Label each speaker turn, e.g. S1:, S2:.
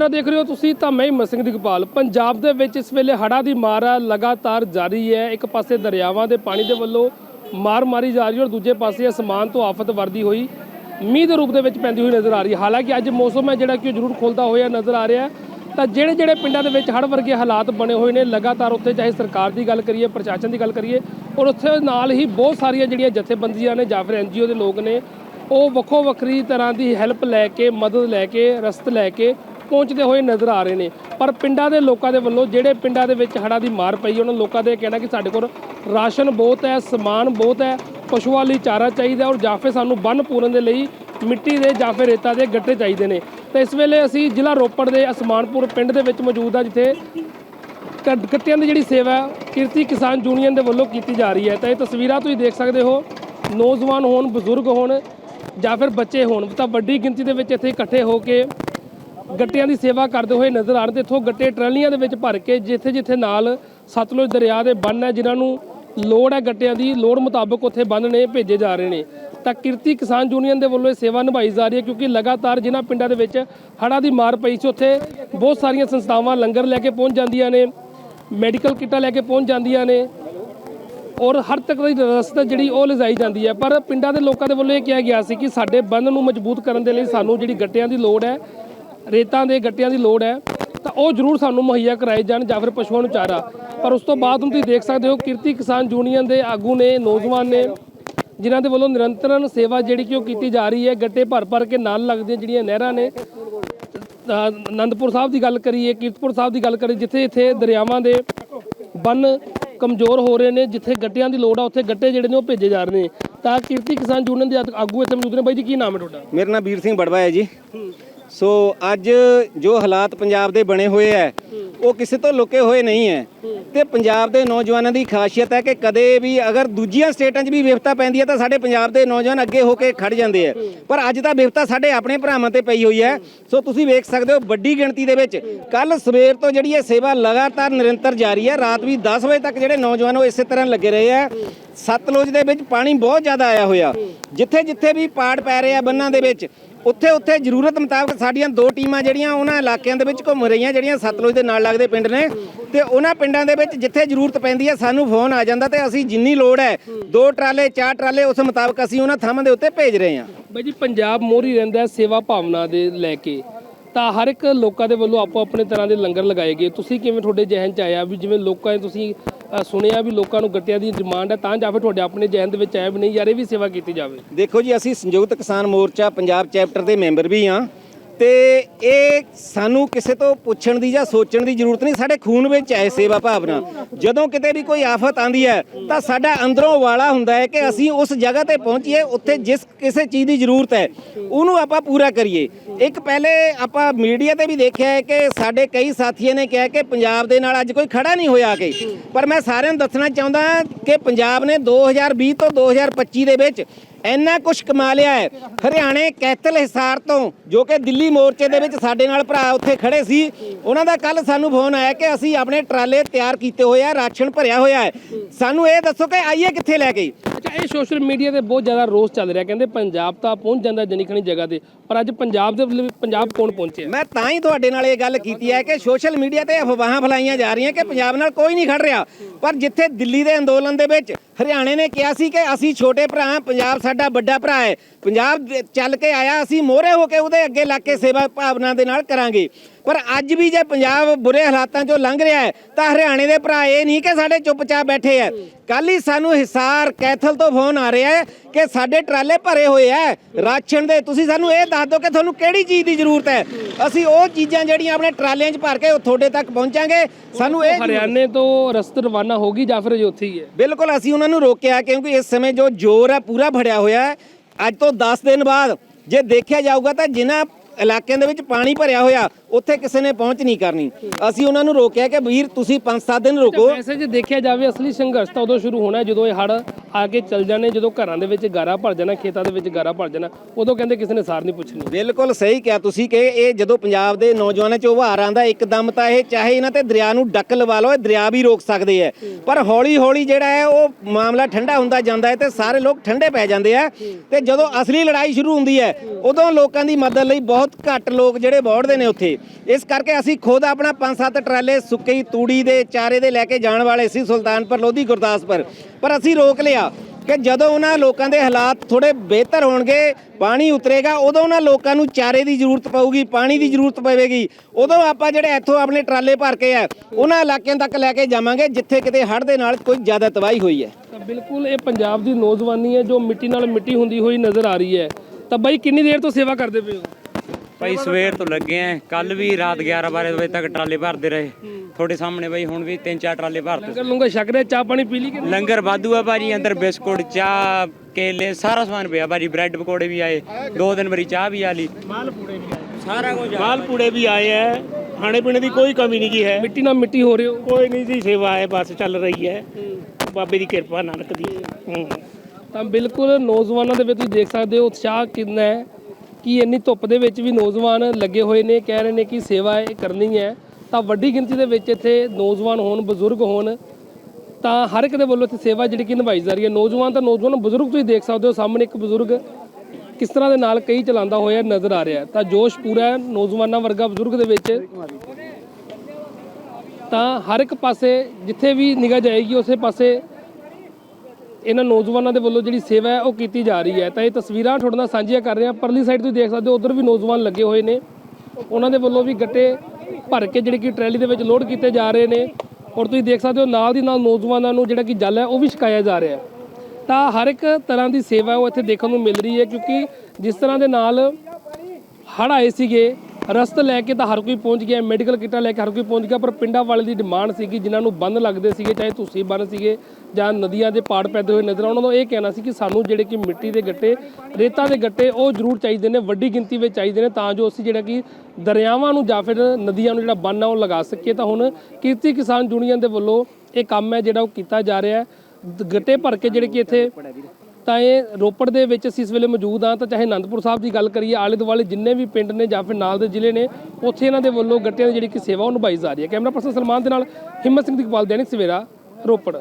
S1: ਤਸਵੀਰਾਂ ਦੇਖ ਰਹੇ ਹੋ ਤੁਸੀਂ ਤਾਂ ਮੈਂ ਹਿੰਮਤ ਸਿੰਘ ਦਿਗਪਾਲ। ਪੰਜਾਬ ਦੇ ਵਿੱਚ ਇਸ ਵੇਲੇ ਹੜ੍ਹਾਂ ਦੀ ਮਾਰ ਲਗਾਤਾਰ ਜਾਰੀ ਹੈ। ਇੱਕ ਪਾਸੇ ਦਰਿਆਵਾਂ ਦੇ ਪਾਣੀ ਦੇ ਵੱਲੋਂ ਮਾਰ ਮਾਰੀ ਜਾ ਰਹੀ ਹੈ ਔਰ ਦੂਜੇ ਪਾਸੇ ਅਸਮਾਨ ਤੋਂ ਆਫਤ ਵਰਦੀ ਹੋਈ ਮੀਂਹ ਦੇ ਰੂਪ ਦੇ ਵਿੱਚ ਪੈਂਦੀ ਹੋਈ ਨਜ਼ਰ ਆ ਰਹੀ ਹੈ। ਹਾਲਾਂਕਿ ਅੱਜ ਮੌਸਮ ਹੈ ਜਿਹੜਾ ਕਿ ਉਹ ਜ਼ਰੂਰ ਖੁੱਲਦਾ ਹੋਇਆ ਨਜ਼ਰ ਆ ਰਿਹਾ ਤਾਂ ਜਿਹੜੇ ਜਿਹੜੇ ਪਿੰਡਾਂ ਦੇ ਵਿੱਚ ਹੜ੍ਹ ਵਰਗੇ ਹਾਲਾਤ ਬਣੇ ਹੋਏ ਨੇ, ਲਗਾਤਾਰ ਉੱਥੇ ਚਾਹੇ ਸਰਕਾਰ ਦੀ ਗੱਲ ਕਰੀਏ, ਪ੍ਰਸ਼ਾਸਨ ਦੀ ਗੱਲ ਕਰੀਏ, ਔਰ ਉੱਥੇ ਨਾਲ ਹੀ ਬਹੁਤ ਸਾਰੀਆਂ ਜਿਹੜੀਆਂ ਜਥੇਬੰਦੀਆਂ ਨੇ ਜਾਂ ਫਿਰ ਐਨਜੀਓ ਦੇ ਲੋਕ ਨੇ, ਉਹ ਵੱਖੋ ਵੱਖਰੀ ਤਰ੍ਹਾਂ ਦੀ ਹੈਲਪ ਲੈ ਕੇ, ਮਦਦ ਲੈ ਕੇ, ਰਸਤ ਲੈ ਕੇ ਪਹੁੰਚਦੇ ਹੋਏ ਨਜ਼ਰ ਆ ਰਹੇ ਨੇ। ਪਰ ਪਿੰਡਾਂ ਦੇ ਲੋਕਾਂ ਦੇ ਵੱਲੋਂ ਜਿਹੜੇ ਪਿੰਡਾਂ ਦੇ ਵਿੱਚ ਹੜ੍ਹਾਂ ਦੀ ਮਾਰ ਪਈ ਉਹਨਾਂ ਲੋਕਾਂ ਦੇ ਕਹਿਣਾ ਕਿ ਸਾਡੇ ਕੋਲ ਰਾਸ਼ਨ ਬਹੁਤ ਹੈ, ਸਮਾਨ ਬਹੁਤ ਹੈ, ਪਸ਼ੂਆਂ ਲਈ ਚਾਰਾ ਚਾਹੀਦਾ ਔਰ ਜਾਂ ਫਿਰ ਸਾਨੂੰ ਬੰਨ ਪੂਰਨ ਦੇ ਲਈ ਮਿੱਟੀ ਦੇ ਜਾਂ ਫਿਰ ਰੇਤਾ ਦੇ ਗੱਟੇ ਚਾਹੀਦੇ ਨੇ। ਤਾਂ ਇਸ ਵੇਲੇ ਅਸੀਂ ਜ਼ਿਲ੍ਹਾ ਰੋਪੜ ਦੇ ਅਸਮਾਨਪੁਰ ਪਿੰਡ ਦੇ ਵਿੱਚ ਮੌਜੂਦ ਆ ਜਿੱਥੇ ਕ- ਗੱਟਿਆਂ ਦੀ ਜਿਹੜੀ ਸੇਵਾ ਕਿਰਤੀ ਕਿਸਾਨ ਯੂਨੀਅਨ ਦੇ ਵੱਲੋਂ ਕੀਤੀ ਜਾ ਰਹੀ ਹੈ। ਤਾਂ ਇਹ ਤਸਵੀਰਾਂ ਤੁਸੀਂ ਦੇਖ ਸਕਦੇ ਹੋ। ਨੌਜਵਾਨ ਹੋਣ, ਬਜ਼ੁਰਗ ਹੋਣ ਜਾਂ ਫਿਰ ਬੱਚੇ ਹੋਣ, ਤਾਂ ਵੱਡੀ ਗਿਣਤੀ ਦੇ ਵਿੱਚ ਇੱਥੇ ਇਕੱਠੇ ਹੋ ਕੇ ਗੱਟਿਆਂ ਦੀ ਸੇਵਾ ਕਰਦੇ ਹੋਏ ਨਜ਼ਰ ਆਣ ਤੇ ਇੱਥੋਂ ਗੱਟੇ ਟਰਾਲੀਆਂ ਦੇ ਵਿੱਚ ਭਰ ਕੇ ਜਿੱਥੇ ਜਿੱਥੇ ਨਾਲ ਸਤਲੁਜ ਦਰਿਆ ਦੇ ਬੰਨ ਹੈ, ਜਿਨ੍ਹਾਂ ਨੂੰ ਲੋੜ ਹੈ ਗੱਟਿਆਂ ਦੀ, ਲੋੜ ਮੁਤਾਬਕ ਉੱਥੇ ਬੰਨ ਨੇ, ਭੇਜੇ ਜਾ ਰਹੇ ਨੇ। ਤਾਂ ਕਿਰਤੀ ਕਿਸਾਨ ਯੂਨੀਅਨ ਦੇ ਵੱਲੋਂ ਇਹ ਸੇਵਾ ਨਿਭਾਈ ਜਾ ਰਹੀ ਹੈ, ਕਿਉਂਕਿ ਲਗਾਤਾਰ ਜਿਨ੍ਹਾਂ ਪਿੰਡਾਂ ਦੇ ਵਿੱਚ ਹੜ੍ਹਾਂ ਦੀ ਮਾਰ ਪਈ ਸੀ, ਉੱਥੇ ਬਹੁਤ ਸਾਰੀਆਂ ਸੰਸਥਾਵਾਂ ਲੰਗਰ ਲੈ ਕੇ ਪਹੁੰਚ ਜਾਂਦੀਆਂ ਨੇ, ਮੈਡੀਕਲ ਕਿੱਟਾਂ ਲੈ ਕੇ ਪਹੁੰਚ ਜਾਂਦੀਆਂ ਨੇ, ਔਰ ਹਰ ਤੱਕ ਦੀ ਰਸਤਾ ਜਿਹੜੀ ਉਹ ਲਿਜਾਈ ਜਾਂਦੀ ਹੈ। ਪਰ ਪਿੰਡਾਂ ਦੇ ਲੋਕਾਂ ਦੇ ਵੱਲੋਂ ਇਹ ਕਿਹਾ ਗਿਆ ਸੀ ਕਿ ਸਾਡੇ ਬੰਨ ਨੂੰ ਮਜ਼ਬੂਤ ਕਰਨ ਦੇ ਲਈ ਸਾਨੂੰ ਜਿਹੜੀ ਗੱਟਿਆਂ ਦੀ ਲੋੜ ਹੈ ਰੇਤਾਂ ਦੇ ਗੱਟਿਆਂ ਦੀ ਲੋੜ ਹੈ ਤਾਂ ਉਹ ਜ਼ਰੂਰ ਸਾਨੂੰ ਮੁਹੱਈਆ ਕਰਾਏ ਜਾਣ ਜਾਂ ਫਿਰ ਪਸ਼ੂਆਂ ਨੂੰ ਚਾਰਾ। ਪਰ ਉਸ ਤੋਂ ਬਾਅਦ ਹੁਣ ਤੁਸੀਂ ਦੇਖ ਸਕਦੇ ਹੋ ਕਿਰਤੀ ਕਿਸਾਨ ਯੂਨੀਅਨ ਦੇ ਆਗੂ ਨੇ ਨੌਜਵਾਨ ਨੇ ਜਿਨ੍ਹਾਂ ਦੇ ਵੱਲੋਂ ਨਿਰੰਤਰਨ ਸੇਵਾ ਜਿਹੜੀ ਕਿ ਉਹ ਕੀਤੀ ਜਾ ਰਹੀ ਹੈ ਗੱਟੇ ਭਰ ਭਰ ਕੇ ਨਾਲ ਲੱਗਦੀਆਂ ਜਿਹੜੀਆਂ ਨਹਿਰਾਂ ਨੇ। ਆਨੰਦਪੁਰ ਸਾਹਿਬ ਦੀ ਗੱਲ ਕਰੀਏ ਕੀਰਤਪੁਰ ਸਾਹਿਬ ਦੀ ਗੱਲ ਕਰੀਏ ਜਿੱਥੇ ਇੱਥੇ ਦਰਿਆਵਾਂ ਦੇ ਬੰਨ ਕਮਜ਼ੋਰ ਹੋ ਰਹੇ ਨੇ ਜਿੱਥੇ ਗੱਟਿਆਂ ਦੀ ਲੋੜ ਆ ਉੱਥੇ ਗੱਟੇ ਜਿਹੜੇ ਨੇ ਉਹ ਭੇਜੇ ਜਾ ਰਹੇ ਨੇ। ਤਾਂ ਕਿਰਤੀ ਕਿਸਾਨ ਯੂਨੀਅਨ ਦੇ ਆਗ- ਆਗੂ ਇੱਥੇ ਮੌਜੂਦ ਨੇ। ਬਾਈ ਜੀ ਕੀ ਨਾਮ ਹੈ ਤੁਹਾਡਾ?
S2: ਮੇਰਾ ਨਾਮ ਵੀਰ ਸਿੰਘ ਬੜਵਾ ਹੈ ਜੀ। ਸੋ ਅੱਜ ਜੋ ਹਾਲਾਤ ਪੰਜਾਬ ਦੇ ਬਣੇ ਹੋਏ ਹੈ, ਉਹ ਕਿਸੇ ਤੋਂ ਲੁਕੇ ਹੋਏ ਨਹੀਂ ਹੈ। ਤੇ ਪੰਜਾਬ ਦੇ ਨੌਜਵਾਨਾਂ ਦੀ ਖਾਸੀਅਤ ਹੈ ਕਿ ਕਦੇ ਵੀ ਅਗਰ ਦੂਜੀਆਂ ਸਟੇਟਾਂ 'ਚ ਵੀ ਵਿਵਸਥਾ ਪੈਂਦੀ ਹੈ ਤਾਂ ਸਾਡੇ ਪੰਜਾਬ ਦੇ ਨੌਜਵਾਨ ਅੱਗੇ ਹੋ ਕੇ ਖੜ ਜਾਂਦੇ ਆ ਪਰ ਅੱਜ ਤਾਂ ਵਿਵਸਥਾ ਸਾਡੇ ਆਪਣੇ ਭਰਾਵਾਂ ਤੇ ਪਈ ਹੋਈ ਹੈ। ਸੋ ਤੁਸੀਂ ਵੇਖ ਸਕਦੇ ਹੋ ਵੱਡੀ ਗਿਣਤੀ ਦੇ ਵਿੱਚ ਕੱਲ ਸਵੇਰ ਤੋਂ ਜਿਹੜੀ ਇਹ ਸੇਵਾ ਲਗਾਤਾਰ ਨਿਰੰਤਰ ਜਾਰੀ ਹੈ। ਰਾਤ ਵੀ 10 ਵਜੇ ਤੱਕ ਜਿਹੜੇ ਨੌਜਵਾਨ ਉਹ ਇਸੇ ਤਰ੍ਹਾਂ ਲੱਗੇ ਰਹੇ ਆ ਸਤਲੁਜ ਦੇ ਵਿੱਚ ਪਾਣੀ ਬਹੁਤ ਜ਼ਿਆਦਾ ਆਇਆ ਹੋਇਆ। ਜਿੱਥੇ ਜਿੱਥੇ ਵੀ ਪਾੜ ਪੈ ਰਹੇ ਆ ਬੰਨਾਂ ਦੇ ਵਿੱਚ ਉੱਥੇ ਉੱਥੇ ਜ਼ਰੂਰਤ ਮੁਤਾਬਕ ਸਾਡੀਆਂ ਦੋ ਟੀਮਾਂ ਜਿਹੜੀਆਂ ਉਹਨਾਂ ਇਲਾਕਿਆਂ ਦੇ ਵਿੱਚ ਘੁੰਮ ਰਹੀਆਂ, ਜਿਹੜੀਆਂ ਸਤਲੁਜ ਦੇ ਨਾਲ ਲੱਗਦੇ ਪਿੰਡ ਨੇ। ਤੇ ਉਹਨਾਂ ਪਿੰਡਾਂ ਦੇ ਵਿੱਚ ਜਿੱਥੇ ਜ਼ਰੂਰਤ ਪੈਂਦੀ ਹੈ, ਸਾਨੂੰ ਫੋਨ ਆ ਜਾਂਦਾ ਤੇ ਅਸੀਂ ਜਿੰਨੀ ਲੋੜ ਹੈ, ਦੋ ਟਰਾਲੇ, ਚਾਰ ਟਰਾਲੇ ਉਸ ਮੁਤਾਬਕ ਅਸੀਂ ਉਹਨਾਂ ਥਾਵਾਂ ਦੇ ਉੱਤੇ ਭੇਜ ਰਹੇ ਹਾਂ।
S1: ਬਾਈ ਜੀ, ਪੰਜਾਬ ਮੋਹਰੀ ਰਹਿੰਦਾ ਸੇਵਾ ਭਾਵਨਾ ਦੇ ਲੈ ਕੇ। ਤਾਂ ਹਰ ਇੱਕ ਲੋਕਾਂ ਦੇ ਵੱਲੋਂ ਆਪੋ ਆਪਣੇ ਤਰ੍ਹਾਂ ਦੇ ਲੰਗਰ ਲਗਾਏ ਗਏ। ਤੁਸੀਂ ਕਿਵੇਂ ਤੁਹਾਡੇ ਜ਼ਿਹਨ 'ਚ ਆਇਆ ਵੀ ਜਿਵੇਂ ਲੋਕਾਂ ਨੇ ਤੁਸੀਂ ਸੁਣਿਆ ਵੀ ਲੋਕਾਂ ਨੂੰ ਗੱਟਿਆਂ ਦੀ ਡਿਮਾਂਡ ਹੈ, ਤਾਂ ਜਾਂ ਫਿਰ ਤੁਹਾਡੇ ਆਪਣੇ ਜ਼ਿਹਨ ਦੇ ਵਿੱਚ ਆਇਆ ਵੀ ਨਹੀਂ, ਯਾਰ ਇਹ ਵੀ ਸੇਵਾ ਕੀਤੀ ਜਾਵੇ।
S2: ਦੇਖੋ ਜੀ, ਅਸੀਂ ਸੰਯੁਕਤ ਕਿਸਾਨ ਮੋਰਚਾ ਪੰਜਾਬ ਚੈਪਟਰ ਦੇ ਮੈਂਬਰ ਵੀ ਹਾਂ। ਤੇ ਇਹ ਸਾਨੂੰ ਕਿਸੇ ਤੋਂ ਪੁੱਛਣ ਦੀ ਜਾਂ ਸੋਚਣ ਦੀ ਜ਼ਰੂਰਤ ਨਹੀਂ। ਸਾਡੇ ਖੂਨ ਵਿੱਚ ਹੈ ਸੇਵਾ ਭਾਵਨਾ। ਜਦੋਂ ਕਿਤੇ ਵੀ ਕੋਈ ਆਫਤ ਆਂਦੀ ਹੈ, ਤਾਂ ਸਾਡਾ ਅੰਦਰੋਂ ਵਾਲਾ ਹੁੰਦਾ ਹੈ ਕਿ ਅਸੀਂ ਉਸ ਜਗ੍ਹਾ ਤੇ ਪਹੁੰਚੀਏ ਉੱਥੇ ਜਿਸ ਕਿਸੇ ਚੀਜ਼ ਦੀ ਜ਼ਰੂਰਤ ਹੈ। ਉਹਨੂੰ ਆਪਾਂ ਪੂਰਾ ਕਰੀਏ। ਇੱਕ ਪਹਿਲੇ ਆਪਾਂ ਮੀਡੀਆ ਤੇ ਵੀ ਦੇਖਿਆ ਹੈ ਕਿ ਸਾਡੇ ਕਈ ਸਾਥੀਆਂ ਨੇ ਕਿਹਾ ਕਿ ਪੰਜਾਬ ਦੇ ਨਾਲ ਅੱਜ ਕੋਈ ਖੜਾ ਨਹੀਂ ਹੋਇਆ ਕਿ। ਪਰ ਮੈਂ ਸਾਰਿਆਂ ਨੂੰ ਦੱਸਣਾ ਚਾਹੁੰਦਾ ਕਿ ਪੰਜਾਬ ਨੇ 2020 ਤੋਂ 2025 ਦੇ ਵਿੱਚ ਇੰਨਾ ਕੁਝ ਕਮਾ ਲਿਆ ਹੈ। ਹਰਿਆਣੇ ਕੈਥਲ ਹਿਸਾਰ ਤੋਂ, ਜੋ ਕਿ ਦਿੱਲੀ ਮੋਰਚੇ ਦੇ ਵਿੱਚ ਸਾਡੇ ਨਾਲ ਭਰਾ ਉੱਥੇ ਖੜੇ ਸੀ। ਉਹਨਾਂ ਦਾ ਕੱਲ ਸਾਨੂੰ ਫੋਨ ਆਇਆ ਕਿ ਅਸੀਂ ਆਪਣੇ ਟਰਾਲੇ ਤਿਆਰ ਕੀਤੇ ਹੋਏ ਆ, ਰਾਸ਼ਨ ਭਰਿਆ ਹੋਇਆ ਹੈ। ਸਾਨੂੰ ਇਹ ਦੱਸੋ ਕਿ ਆਈਏ ਕਿੱਥੇ ਲੈ ਕੇ?
S1: ਅੱਛਾ, ਇਹ ਸੋਸ਼ਲ ਮੀਡੀਆ ਤੇ ਬਹੁਤ ਜ਼ਿਆਦਾ ਰੋਸ ਚੱਲ ਰਿਹਾ, ਕਹਿੰਦੇ ਪੰਜਾਬ ਤਾਂ ਪਹੁੰਚ ਜਾਂਦਾ ਜਨਿਖਣੀ ਜਗ੍ਹਾ ਤੇ, ਪਰ ਅੱਜ ਪੰਜਾਬ ਦੇ ਵੱਲ- ਪੰਜਾਬ ਕੌਣ ਪਹੁੰਚਿਆ?
S2: ਮੈਂ ਤਾਂ ਹੀ ਤੁਹਾਡੇ ਨਾਲ ਇਹ ਗੱਲ ਕੀਤੀ ਹੈ ਕਿ ਸੋਸ਼ਲ ਮੀਡੀਆ ਤੇ ਅਫਵਾਹਾਂ ਫਲਾਈਆਂ ਜਾ ਰਹੀਆਂ ਕਿ ਪੰਜਾਬ ਨਾਲ ਕੋਈ ਨਹੀਂ ਖੜ ਰਿਹਾ। ਪਰ ਜਿੱਥੇ ਦਿੱਲੀ ਦੇ ਅੰਦੋਲਨ ਦੇ ਵਿੱਚ ਹਰਿਆਣੇ ਨੇ ਕਿਹਾ ਸੀ ਕਿ ਅਸੀਂ ਛੋਟੇ ਭਰਾ ਪੰਜਾਬ ਸਾਡਾ ਵੱਡਾ ਭਰਾ ਹੈ। ਪੰਜਾਬ ਚੱਲ ਕੇ ਆਇਆ, ਅਸੀਂ ਮੋਹਰੇ ਹੋ ਕੇ ਉਹਦੇ ਅੱਗੇ ਲੱਗ ਕੇ ਸੇਵਾ ਭਾਵਨਾ ਦੇ ਨਾਲ ਕਰਾਂਗੇ। ਪਰ ਅੱਜ ਵੀ ਜੇ ਪੰਜਾਬ ਬੁਰੇ ਹਾਲਾਤਾਂ ਚੋਂ ਲੰਘ ਰਿਹਾ ਹੈ ਤਾਂ ਹਰਿਆਣੇ ਦੇ ਭਰਾ ਇਹ ਨਹੀਂ ਕਿ ਸਾਡੇ ਚੁੱਪਚਾਪ ਬੈਠੇ ਹੈ। ਕੱਲ ਹੀ ਸਾਨੂੰ ਹਿਸਾਰ ਕੈਥਲ ਤੋਂ ਫੋਨ ਆ ਰਿਹਾ ਹੈ ਕਿ ਸਾਡੇ ਟਰਾਲੇ ਭਰੇ ਹੋਏ ਐ ਰਾਸ਼ਨ ਦੇ ਤੁਸੀਂ ਸਾਨੂੰ ਇਹ ਦੱਸ ਦਿਓ ਕਿ ਤੁਹਾਨੂੰ ਕਿਹੜੀ ਚੀਜ਼ ਦੀ ਜ਼ਰੂਰਤ ਹੈ? ਅਸੀਂ ਉਹ ਚੀਜ਼ਾਂ ਜਿਹੜੀਆਂ ਆਪਣੇ ਟਰਾਲਿਆਂ 'ਚ ਭਰ ਕੇ ਉਹ ਤੁਹਾਡੇ ਤੱਕ ਪਹੁੰਚਾਂਗੇ। ਸਾਨੂੰ ਇਹ
S1: ਹਰਿਆਣੇ ਤੋਂ ਰਸਤ ਰਵਾਨਾ ਹੋਗੀ ਜਾਂ ਫਿਰ ਉੱਥੇ ਹੀ ਹੈ?
S2: ਬਿਲਕੁਲ ਅਸੀਂ ਉਹਨਾਂ ਨੂੰ ਰੋਕਿਆ ਕਿਉਂਕਿ ਇਸ ਸਮੇਂ ਜੋ ਜ਼ੋਰ ਹੈ ਪੂਰਾ ਫੜਿਆ ਹੋਇਆ ਹੈ। ਅੱਜ ਤੋਂ 10 ਦਿਨ ਬਾਅਦ ਜੇ ਦੇਖਿਆ ਜਾਊਗਾ ਤਾਂ ਜਿਨ੍ਹਾਂ ਇਲਾਕਿਆਂ ਦੇ ਵਿੱਚ ਪਾਣੀ ਭਰਿਆ ਹੋਇਆ ਉੱਥੇ ਕਿਸੇ ਨੇ ਪਹੁੰਚ ਨਹੀਂ ਕਰਨੀ। ਅਸੀਂ ਉਹਨਾਂ ਨੂੰ ਰੋਕਿਆ ਕਿ ਵੀਰ ਤੁਸੀਂ 5-7 ਦਿਨ ਰੁਕੋ।
S1: ਵੈਸੇ ਜੇ ਦੇਖਿਆ ਜਾਵੇ ਅਸਲੀ ਸੰਘਰਸ਼ ਤਾਂ ਉਦੋਂ ਸ਼ੁਰੂ ਹੋਣਾ ਜਦੋਂ ਇਹ ਹੜ ਆ ਕੇ ਚੱਲ ਜਾਣੇ ਜਦੋਂ ਘਰਾਂ ਦੇ ਵਿੱਚ ਗਾਰਾ ਭਰ ਜਾਣਾ ਖੇਤਾਂ ਦੇ ਵਿੱਚ ਗਾਰਾ ਭਰ ਜਾਣਾ ਉਦੋਂ ਕਹਿੰਦੇ ਕਿਸੇ ਨੇ ਸਾਰ ਨਹੀਂ ਪੁੱਛਣੀ।
S2: ਬਿਲਕੁਲ ਸਹੀ ਕਿਹਾ ਤੁਸੀਂ ਕਿ ਇਹ ਜਦੋਂ ਪੰਜਾਬ ਦੇ ਨੌਜਵਾਨਾਂ 'ਚ ਉਭਾਰ ਆਂਦਾ ਇੱਕਦਮ ਤਾਂ ਇਹ ਚਾਹੇ ਇਹਨਾਂ ਤੇ ਦਰਿਆ ਨੂੰ ਡੱਕ ਲਵਾ ਲਓ ਇਹ ਦਰਿਆ ਵੀ ਰੋਕ ਸਕਦੇ ਆ। ਪਰ ਹੌਲੀ ਹੌਲੀ ਜਿਹੜਾ ਹੈ ਉਹ ਮਾਮਲਾ ਠੰਡਾ ਹੁੰਦਾ ਜਾਂਦਾ ਹੈ ਤੇ ਸਾਰੇ ਲੋਕ ਠੰਡੇ ਪੈ ਜਾਂਦੇ ਆ। ਤੇ ਜਦੋਂ ਅਸਲੀ ਲੜਾਈ ਸ਼ੁਰੂ ਹੁੰਦੀ ਹੈ ਉਦੋਂ ਲੋਕਾਂ ਦੀ ਮਦਦ ਲਈ ਬਹੁਤ ਘੱਟ ਲੋਕ ਜਿਹੜੇ ਬੌੜਦੇ ਨੇ ਉੱਥੇ। ਇਸ ਕਰਕੇ ਅਸੀਂ ਖੁਦ ਆਪਣਾ 5-7 ਟਰਾਲੇ ਸੁੱਕੀ ਤੂੜੀ ਦੇ ਚਾਰੇ ਦੇ ਲੈ ਕੇ ਜਾਣ ਵਾਲੇ ਸੀ ਸੁਲਤਾਨਪੁਰ ਲੋਧੀ ਗੁਰਦਾਸਪੁਰ। ਪਰ ਅਸੀਂ ਰੋਕ ਲਿਆ ਕਿ ਜਦੋਂ ਉਹਨਾਂ ਲੋਕਾਂ ਦੇ ਹਾਲਾਤ ਥੋੜੇ ਬਿਹਤਰ ਹੋਣਗੇ, ਪਾਣੀ ਉਤਰੇਗਾ, ਉਦੋਂ ਉਹਨਾਂ ਲੋਕਾਂ ਨੂੰ ਚਾਰੇ ਦੀ ਜ਼ਰੂਰਤ ਪਊਗੀ, ਪਾਣੀ ਦੀ ਜ਼ਰੂਰਤ ਪਵੇਗੀ। ਉਦੋਂ ਆਪਾਂ ਜਿਹੜੇ ਇੱਥੋਂ ਆਪਣੇ ਟਰਾਲੇ ਭਰ ਕੇ ਆ, ਉਹਨਾਂ ਇਲਾਕਿਆਂ ਤੱਕ ਲੈ ਕੇ ਜਾਵਾਂਗੇ ਜਿੱਥੇ ਕਿਤੇ ਹੜ੍ਹ ਦੇ ਨਾਲ ਕੋਈ ਜ਼ਿਆਦਾ ਤਬਾਹੀ ਹੋਈ ਹੈ।
S1: ਤਾਂ ਬਿਲਕੁਲ ਇਹ ਪੰਜਾਬ ਦੀ ਨੌਜਵਾਨੀ ਹੈ ਜੋ ਮਿੱਟੀ ਨਾਲ ਮਿੱਟੀ ਹੁੰਦੀ ਹੋਈ ਨਜ਼ਰ ਆ ਰਹੀ ਹੈ। ਤਾਂ ਬਾਈ ਕਿੰਨੀ ਦੇਰ ਤੋਂ ਸੇਵਾ ਕਰਦੇ ਪਏ ਹੋ?
S3: ਭਾਈ ਸਵੇਰ ਤੋਂ ਲੱਗੇ ਆ ਕੱਲ ਵੀ ਰਾਤ 11 12 ਵਜੇ ਤੱਕ ਟਰਾਲੇ ਭਰਦੇ ਰਹੇ। ਤੁਹਾਡੇ ਸਾਹਮਣੇ ਭਾਈ ਹੁਣ ਵੀ ਤਿੰਨ ਚਾਰ ਟਰਾਲੇ ਭਰਤੇ
S1: ਲੰਗਰ ਲੂੰਗਾ ਛਕ ਰਹੇ ਚਾਹ ਪਾਣੀ ਪੀ ਲਈ ਕਿ?
S3: ਲੰਗਰ ਵਾਧੂ ਆ ਭਾਜੀ ਅੰਦਰ ਬਿਸਕੁਟ ਚਾਹ ਕੇਲੇ ਸਾਰਾ ਸਮਾਨ ਪਿਆ ਭਾਜੀ। ਬ੍ਰੈਡ ਪਕੌੜੇ ਵੀ ਆਏ ਦੋ ਦਿਨ ਵਾਰੀ ਚਾਹ ਵੀ ਆ ਲਈ। ਸਾਰਾ ਕੁਝ
S4: ਮਾਲ ਪੂੜੇ ਵੀ ਆਏ ਹੈ ਖਾਣੇ ਪੀਣੇ ਦੀ ਕੋਈ ਕਮੀ ਨਹੀਂ ਕੀ ਹੈ।
S1: ਮਿੱਟੀ ਨਾਲ ਮਿੱਟੀ ਹੋ ਰਹੇ ਹੋ?
S4: ਕੋਈ ਨਹੀਂ ਜੀ ਸੇਵਾ ਹੈ ਬਸ ਚੱਲ ਰਹੀ ਹੈ। ਬਾਬੇ ਦੀ ਕਿਰਪਾ ਨਾਨਕ ਦੀ।
S1: ਤਾਂ ਬਿਲਕੁਲ ਨੌਜਵਾਨਾਂ ਦੇ ਵਿੱਚ ਤੁਸੀਂ ਦੇਖ ਸਕਦੇ ਹੋ ਉਤਸ਼ਾਹ ਕਿੰਨਾ ਹੈ। ਕਿ ਇੰਨੀ ਧੁੱਪ ਦੇ ਵਿੱਚ ਵੀ ਨੌਜਵਾਨ ਲੱਗੇ ਹੋਏ ਨੇ, ਕਹਿ ਰਹੇ ਨੇ ਕਿ ਸੇਵਾ ਇਹ ਕਰਨੀ ਹੈ। ਤਾਂ ਵੱਡੀ ਗਿਣਤੀ ਦੇ ਵਿੱਚ ਇੱਥੇ ਨੌਜਵਾਨ ਹੋਣ, ਬਜ਼ੁਰਗ ਹੋਣ, ਤਾਂ ਹਰ ਇੱਕ ਦੇ ਵੱਲੋਂ ਇੱਥੇ ਸੇਵਾ ਜਿਹੜੀ ਕਿ ਨਿਭਾਈ ਜਾ ਰਹੀ ਹੈ। ਨੌਜਵਾਨ ਤਾਂ ਨੌਜਵਾਨ ਬਜ਼ੁਰਗ ਤੁਸੀਂ ਦੇਖ ਸਕਦੇ ਹੋ, ਸਾਹਮਣੇ ਇੱਕ ਬਜ਼ੁਰਗ ਕਿਸ ਤਰ੍ਹਾਂ ਦੇ ਨਾਲ ਕਈ ਚਲਾਉਂਦਾ ਹੋਇਆ ਨਜ਼ਰ ਆ ਰਿਹਾ ਤਾਂ ਜੋਸ਼ ਪੂਰਾ ਨੌਜਵਾਨਾਂ ਵਰਗਾ ਬਜ਼ੁਰਗ ਦੇ ਵਿੱਚ। ਤਾਂ ਹਰ ਇੱਕ ਪਾਸੇ ਜਿੱਥੇ ਵੀ ਨਿਗਾਹ ਜਾਏਗੀ, ਉਸੇ ਪਾਸੇ ਇਹਨਾਂ ਨੌਜਵਾਨਾਂ ਦੇ ਵੱਲੋਂ ਜਿਹੜੀ ਸੇਵਾ ਹੈ ਉਹ ਕੀਤੀ ਜਾ ਰਹੀ ਹੈ। ਤਾਂ ਇਹ ਤਸਵੀਰਾਂ ਤੁਹਾਡੇ ਨਾਲ ਸਾਂਝੀਆਂ ਕਰ ਰਹੇ ਹਾਂ। ਪਰਲੀ ਸਾਈਡ ਤੁਸੀਂ ਦੇਖ ਸਕਦੇ ਹੋ, ਉਧਰ ਵੀ ਨੌਜਵਾਨ ਲੱਗੇ ਹੋਏ ਨੇ। ਉਹਨਾਂ ਦੇ ਵੱਲੋਂ ਵੀ ਗੱਟੇ ਭਰ ਕੇ ਜਿਹੜੇ ਕਿ ਟਰੈਲੀ ਦੇ ਵਿੱਚ ਲੋਡ ਕੀਤੇ ਜਾ ਰਹੇ ਨੇ। ਔਰ ਤੁਸੀਂ ਦੇਖ ਸਕਦੇ ਹੋ, ਨਾਲ ਦੀ ਨਾਲ ਨੌਜਵਾਨਾਂ ਨੂੰ ਜਿਹੜਾ ਕਿ ਜਲ ਹੈ, ਉਹ ਵੀ ਛਕਾਇਆ ਜਾ ਰਿਹਾ ਹੈ। ਤਾਂ ਹਰ ਇੱਕ ਤਰ੍ਹਾਂ ਦੀ ਸੇਵਾ ਉਹ ਇੱਥੇ ਦੇਖਣ ਨੂੰ ਮਿਲ ਰਹੀ ਹੈ, ਕਿਉਂਕਿ ਜਿਸ ਤਰ੍ਹਾਂ ਦੇ ਨਾਲ ਹੜ੍ਹ ਆਏ ਸੀਗੇ ਰਸਤ ਲੈ ਕੇ ਤਾਂ ਹਰ ਕੋਈ ਪਹੁੰਚ ਗਿਆ ਮੈਡੀਕਲ ਕਿੱਟਾਂ ਲੈ ਕੇ ਹਰ ਕੋਈ ਪਹੁੰਚ ਗਿਆ, ਪਰ ਪਿੰਡਾਂ ਵਾਲੇ ਦੀ ਡਿਮਾਂਡ ਸੀਗੀ, ਜਿਨ੍ਹਾਂ ਨੂੰ ਬੰਦ ਲੱਗਦੇ ਸੀਗੇ, ਚਾਹੇ ਤੁਸੀਂ ਬੰਨ ਸੀਗੇ ਜਾਂ ਨਦੀਆਂ ਦੇ ਪਾੜ ਪੈਦੇ ਹੋਏ ਨਜ਼ਰ ਆਉਣ ਉਹਨਾਂ ਦਾ ਇਹ ਕਹਿਣਾ ਸੀ ਕਿ ਸਾਨੂੰ ਜਿਹੜੇ ਕਿ ਮਿੱਟੀ ਦੇ ਗੱਟੇ, ਰੇਤਾ ਦੇ ਗੱਟੇ, ਉਹ ਜ਼ਰੂਰ ਚਾਹੀਦੇ ਨੇ, ਵੱਡੀ ਗਿਣਤੀ ਵਿੱਚ ਚਾਹੀਦੇ ਨੇ, ਤਾਂ ਜੋ ਅਸੀਂ ਜਿਹੜਾ ਕਿ ਦਰਿਆਵਾਂ ਨੂੰ ਜਾਂ ਫਿਰ ਨਦੀਆਂ ਨੂੰ ਜਿਹੜਾ ਬੰਨ ਆ, ਉਹ ਲਗਾ ਸਕੀਏ। ਤਾਂ ਹੁਣ ਕਿਰਤੀ ਕਿਸਾਨ ਯੂਨੀਅਨ ਦੇ ਵੱਲੋਂ ਇਹ ਕੰਮ ਹੈ ਜਿਹੜਾ ਉਹ ਕੀਤਾ ਜਾ ਰਿਹਾ ਹੈ। ਗੱਟੇ ਭਰ ਕੇ ਜਿਹੜੇ ਕਿ ਇੱਥੇ ਤਾਂ ਇਹ ਰੋਪੜ ਦੇ ਵਿੱਚ ਅਸੀਂ ਇਸ ਵੇਲੇ ਮੌਜੂਦ ਹਾਂ। ਤਾਂ ਚਾਹੇ ਅਨੰਦਪੁਰ ਸਾਹਿਬ ਦੀ ਗੱਲ ਕਰੀਏ, ਆਲੇ ਦੁਆਲੇ ਜਿੰਨੇ ਵੀ ਪਿੰਡ ਨੇ ਜਾਂ ਫਿਰ ਨਾਲ ਦੇ ਜ਼ਿਲ੍ਹੇ ਨੇ, ਉੱਥੇ ਇਹਨਾਂ ਦੇ ਵੱਲੋਂ ਗੱਟਿਆਂ ਦੀ ਜਿਹੜੀ ਕਿ ਸੇਵਾ ਉਹ ਨਿਭਾਈ ਜਾ ਰਹੀ ਹੈ। ਕੈਮਰਾ ਪਰਸਨ ਸਲਮਾਨ ਦੇ ਨਾਲ ਹਿੰਮਤ ਸਿੰਘ ਇਕਬਾਲ ਦੈਨਿਕ ਸਵੇਰਾ, ਰੋਪੜ।